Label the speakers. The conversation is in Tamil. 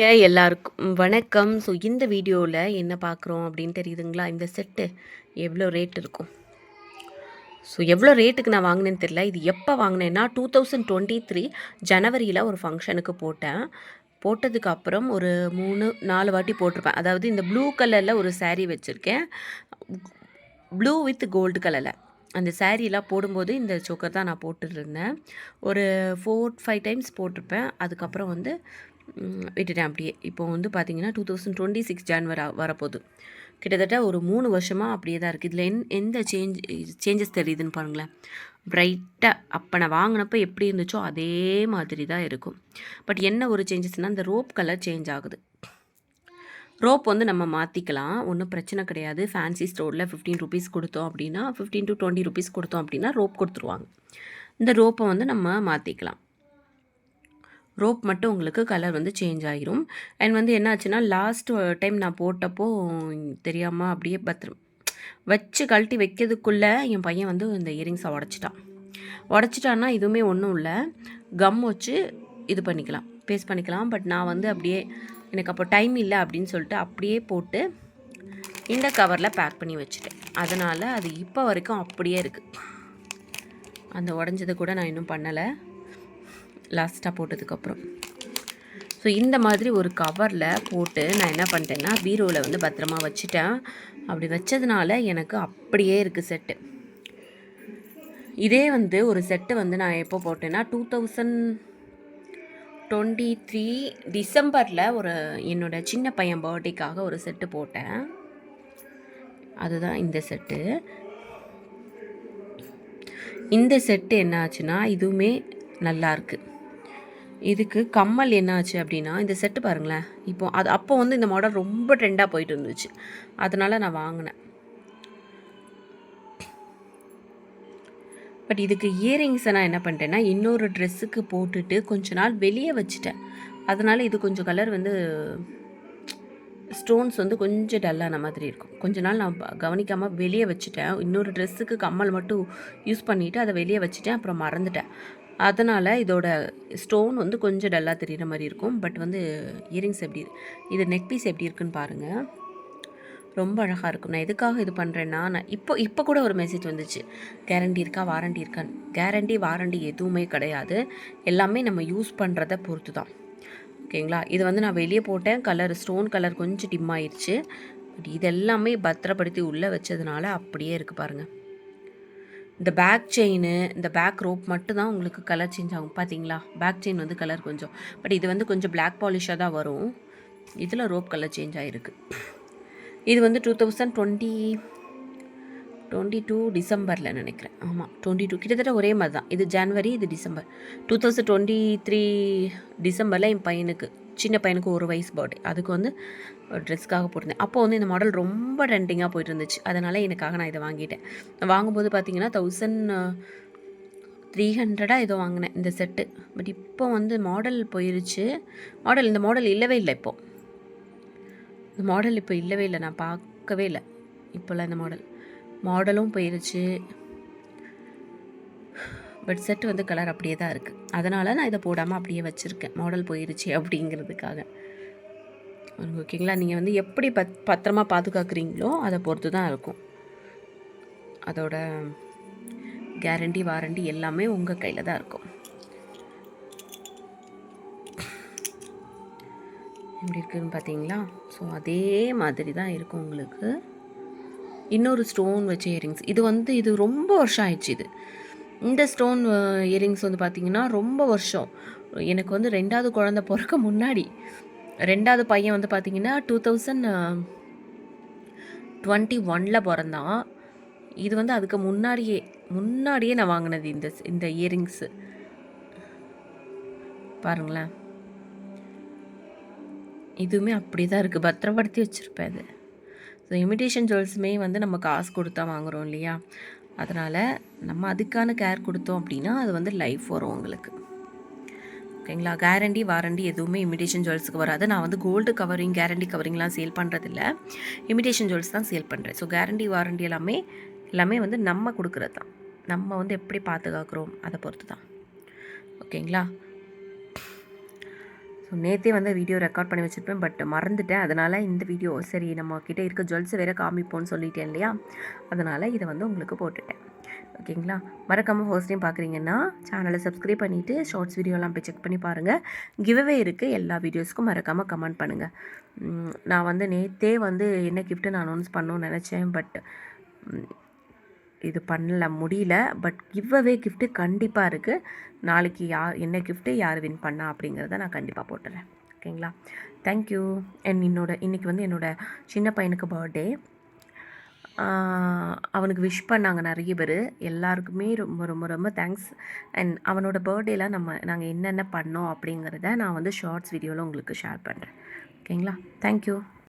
Speaker 1: ஏ எல்லாருக்கும் வணக்கம். ஸோ இந்த வீடியோவில் என்ன பார்க்குறோம் அப்படின்னு தெரியுதுங்களா? இந்த செட்டு எவ்வளோ ரேட் இருக்கும்? ஸோ எவ்வளோ ரேட்டுக்கு நான் வாங்கினேன்னு தெரியல. இது எப்போ வாங்கினேன்னா டூ தௌசண்ட் டுவெண்ட்டி த்ரீ ஜனவரியில் ஒரு ஃபங்க்ஷனுக்கு போட்டேன். போட்டதுக்கு அப்புறம் ஒரு மூணு நாலு வாட்டி போட்டிருப்பேன். அதாவது இந்த ப்ளூ கலரில் ஒரு saree வச்சுருக்கேன். ப்ளூ வித் கோல்டு கலரில் அந்த சாரீலாம் போடும்போது இந்த சோக்கர் தான் நான் போட்டுருந்தேன். ஒரு ஃபோர் ஃபைவ் டைம்ஸ் போட்டிருப்பேன். அதுக்கப்புறம் வந்து விட்டுட்டேன் அப்படியே. இப்போ வந்து பார்த்தீங்கன்னா two thousand twenty six January வரப்போகுது. கிட்டத்தட்ட ஒரு மூணு வருஷமாக அப்படியே தான் இருக்குது இதில் என் எந்த சேஞ்ச் சேஞ்சஸ் தெரியுதுன்னு பாருங்களேன். பிரைட்டாக அப்போ நான் வாங்கினப்போ எப்படி இருந்துச்சோ அதே மாதிரி தான் இருக்கும். பட் என்ன ஒரு சேஞ்சஸ்னால் இந்த ரோப் கலர் சேஞ்ச் ஆகுது. ரோப் வந்து நம்ம மாற்றிக்கலாம் ஒன்றும் பிரச்சனை கிடையாது. ஃபேன்சி ஸ்டோரில் ஃபிஃப்டீன் ருபீஸ் கொடுத்தோம் அப்படின்னா ஃபிஃப்டீன் டு டுவெண்ட்டி ருபீஸ் கொடுத்தோம் அப்படின்னா ரோப் கொடுத்துருவாங்க. இந்த ரோப்பை வந்து நம்ம மாற்றிக்கலாம் ரோப் மட்டும் உங்களுக்கு கலர் வந்து சேஞ்ச் ஆகிரும் அண்ட் வந்து என்ன ஆச்சுன்னா லாஸ்ட் டைம் நான் போட்டப்போ தெரியாமல் அப்படியே பத்திரம் வச்சு கழட்டி வைக்கிறதுக்குள்ளே என் பையன் வந்து இந்த இயரிங்ஸை உடச்சிட்டான். உடச்சிட்டான்னா இதுவுமே ஒன்றும் இல்லை. கம் வச்சு இது பண்ணிக்கலாம் பேஸ்ட் பண்ணிக்கலாம். பட் நான் வந்து அப்படியே எனக்கு அப்போ டைம் இல்லை அப்படின்னு சொல்லிட்டு அப்படியே போட்டு இந்த கவரில் பேக் பண்ணி வச்சுட்டேன். அதனால் அது இப்போ வரைக்கும் அப்படியே இருக்குது அந்த உடஞ்சதை கூட நான் இன்னும் பண்ணலை. லாஸ்ட்டாக போட்டதுக்கப்புறம். ஸோ இந்த மாதிரி ஒரு கவரில் போட்டு நான் என்ன பண்ணிட்டேன்னா பீரோவில் வந்து பத்திரமா வச்சுட்டேன். அப்படி வச்சதுனால எனக்கு அப்படியே இருக்குது செட்டு இதே வந்து ஒரு செட்டு வந்து நான் எப்போ போட்டேன்னா டூ தௌசண்ட் டுவெண்ட்டி த்ரீ டிசம்பரில் ஒரு என்னோட சின்ன பையன் பர்த்டேக்காக ஒரு செட்டு போட்டேன். அதுதான் இந்த செட்டு இந்த செட்டு என்ன ஆச்சுன்னா இதுவுமே நல்லாயிருக்கு இதுக்கு கம்மல் என்னாச்சு அப்படின்னா இந்த செட்டு பாருங்களேன். இப்போ அது அப்போ வந்து இந்த மாடல் ரொம்ப ட்ரெண்டாக போயிட்டு இருந்துச்சு. அதனால நான் வாங்கினேன். பட் இதுக்கு இயரிங்ஸை நான் என்ன பண்ணிட்டேன்னா இன்னொரு ட்ரெஸ்ஸுக்கு போட்டுட்டு கொஞ்ச நாள் வெளியே வச்சுட்டேன். அதனால் இது கொஞ்சம் கலர் வந்து ஸ்டோன்ஸ் வந்து கொஞ்சம் டல்லான மாதிரி இருக்கும். கொஞ்ச நாள் நான் கவனிக்காமல் வெளியே வச்சுட்டேன். இன்னொரு ட்ரெஸ்ஸுக்கு கம்மல் மட்டும் யூஸ் பண்ணிவிட்டு அதை வெளியே வச்சுட்டேன். அப்புறம் மறந்துட்டேன். அதனால் இதோட ஸ்டோன் வந்து கொஞ்சம் டல்லாக தெரியுற மாதிரி இருக்கும். பட் வந்து இயரிங்ஸ் எப்படி இது நெக் பீஸ் எப்படி இருக்குன்னு பாருங்கள் ரொம்ப அழகாக இருக்கும். நான் எதுக்காக இது பண்ணுறேன்னா நான் இப்போ இப்போ கூட ஒரு மெசேஜ் வந்துச்சு. கேரண்டி இருக்கா வாரண்டி இருக்கான்னு. கேரண்டி வாரண்டி எதுவுமே கிடையாது. எல்லாமே நம்ம யூஸ் பண்ணுறத பொறுத்து தான் ஓகேங்களா? இது வந்து நான் வெளியே போட்டேன். கலர் ஸ்டோன் கலர் கொஞ்சம் டிம் ஆயிடுச்சு பட் இதெல்லாமே பத்திரப்படுத்தி உள்ளே வச்சதுனால அப்படியே இருக்குது பாருங்கள் இந்த பேக் செயின் இந்த பேக் ரோப் மட்டும் தான் உங்களுக்கு கலர் சேஞ்ச் ஆகும் பார்த்தீங்களா பேக் செயின் வந்து கலர் கொஞ்சம். பட் இது வந்து கொஞ்சம் பிளாக் பாலிஷாக தான் வரும். இதில் ரோப் கலர் சேஞ்ச் ஆகிருக்கு இது வந்து two thousand twenty twenty two டிசம்பரில் நினைக்கிறேன். ஆமாம் டுவெண்ட்டி டூ கிட்டத்தட்ட ஒரே மாதிரி தான் இது ஜான்வரி இது December two thousand twenty three டிசம்பரில் என் பையனுக்கு. சின்ன பையனுக்கு ஒரு வயசு பர்த்டே அதுக்கு வந்து ஒரு ட்ரெஸ்க்காக போட்டிருந்தேன். அப்போ வந்து இந்த மாடல் ரொம்ப ட்ரெண்டிங்காக போயிட்டு இருந்துச்சு அதனால் எனக்காக நான் இதை வாங்கிட்டேன். நான் வாங்கும்போது பார்த்தீங்கன்னா தௌசண்ட் த்ரீ ஹண்ட்ரடாக ஏதோ வாங்கினேன் இந்த செட்டு பட் இப்போ வந்து மாடல் போயிருச்சு. மாடல் இந்த மாடல் இல்லவே இல்லை இப்போது இந்த மாடல் இப்போ இல்லவே இல்லை. நான் பார்க்கவே இல்லை. இப்போல்லாம் இந்த மாடல் மாடலும் போயிருச்சு. பட் செட் வந்து கலர் அப்படியே தான் இருக்குது அதனால் நான் இதை போடாமல் அப்படியே வச்சுருக்கேன். மாடல் போயிருச்சு அப்படிங்கிறதுக்காக. ஓகேங்களா? நீங்கள் வந்து எப்படி பத் பத்திரமா பாதுகாக்கிறீங்களோ அதை பொறுத்து தான் இருக்கும். அதோட கேரண்டி வாரண்டி எல்லாமே உங்கள் கையில் தான் இருக்கும். எப்படி இருக்குதுன்னு பார்த்தீங்களா ஸோ அதே மாதிரி தான் இருக்கும் உங்களுக்கு. இன்னொரு ஸ்டோன் வச்ச இயரிங்ஸ் இது வந்து இது ரொம்ப வருஷம் ஆயிடுச்சு இது. இந்த ஸ்டோன் இயரிங்ஸ் வந்து பார்த்திங்கன்னா ரொம்ப வருஷம். எனக்கு வந்து ரெண்டாவது குழந்த பிறக்க முன்னாடி. ரெண்டாவது பையன் வந்து பார்த்திங்கன்னா டூ தௌசண்ட் டுவெண்ட்டி ஒனில் பிறந்தான். இது வந்து அதுக்கு முன்னாடியே முன்னாடியே நான் வாங்கினது இந்த இந்த இயரிங்ஸு பாருங்களேன். இதுவுமே அப்படி தான் இருக்குது பத்திரப்படுத்தி வச்சுருப்பேன் அது. ஸோ இமிடேஷன் ஜுவல்ஸுமே வந்து நம்ம காசு கொடுத்தா வாங்குகிறோம் இல்லையா? அதனால் நம்ம அதுக்கான கேர் கொடுத்தோம் அப்படின்னா அது வந்து லைஃப் வரும் உங்களுக்கு. ஓகேங்களா கேரண்டி வாரண்டி எதுவுமே இமிடேஷன் ஜுவல்ஸுக்கு வராது. நான் வந்து கோல்டு கவரிங் கேரண்டி கவரிங்லாம் சேல் பண்ணுறதில்ல இமிடேஷன் ஜுவல்ஸ் தான் சேல் பண்ணுறேன் ஸோ கேரண்டி வாரண்டி எல்லாமே எல்லாமே வந்து நம்ம கொடுக்குறது தான் நம்ம வந்து எப்படி பாதுகாக்கிறோம்? அதை பொறுத்து தான் ஓகேங்களா ஸோ நேற்றே வந்து வீடியோ ரெக்கார்ட் பண்ணி வச்சுருப்பேன் பட் மறந்துட்டேன். அதனால் இந்த வீடியோ சரி நம்ம கிட்டே இருக்க ஜுவல்ஸ் வேறு காமிப்போன்னு சொல்லிட்டேன் இல்லையா? அதனால் இதை வந்து உங்களுக்கு போட்டுட்டேன். ஓகேங்களா? மறக்காமல் ஃபர்ஸ்ட் டைம் பார்க்குறீங்கன்னா சேனலை சப்ஸ்கிரைப் பண்ணிவிட்டு ஷார்ட்ஸ் வீடியோலாம் போய் செக் பண்ணி பாருங்கள் கிவ்வே இருக்குது எல்லா வீடியோஸ்க்கும் மறக்காமல் கமெண்ட் பண்ணுங்கள் நான் வந்து நேற்றே வந்து என்ன கிஃப்ட்டு நான் அனௌன்ஸ் பண்ணணும்னு நினச்சேன் பட் இது பண்ணல முடியல. பட் கிவ்அவே கிஃப்ட்டு கண்டிப்பாக இருக்குது நாளைக்கு யார் என்ன கிஃப்ட்டு யார் வின் பண்ணா அப்படிங்கிறத நான் கண்டிப்பாக போட்டுறேன். ஓகேங்களா தேங்க்யூ என் என்னோட இன்றைக்கி வந்து என்னோடய சின்ன பையனுக்கு பர்த்டே அவனுக்கு விஷ் பண்ணாங்க நிறைய பேர். எல்லாருக்குமே ரொம்ப ரொம்ப ரொம்ப தேங்க்ஸ் அண்ட் அவனோட பர்த்டேலாம் நம்ம நாங்கள் என்னென்ன பண்ணோம் அப்படிங்கிறத நான் வந்து ஷார்ட்ஸ் வீடியோவில் உங்களுக்கு ஷேர் பண்ணுறேன் ஓகேங்களா தேங்க்யூ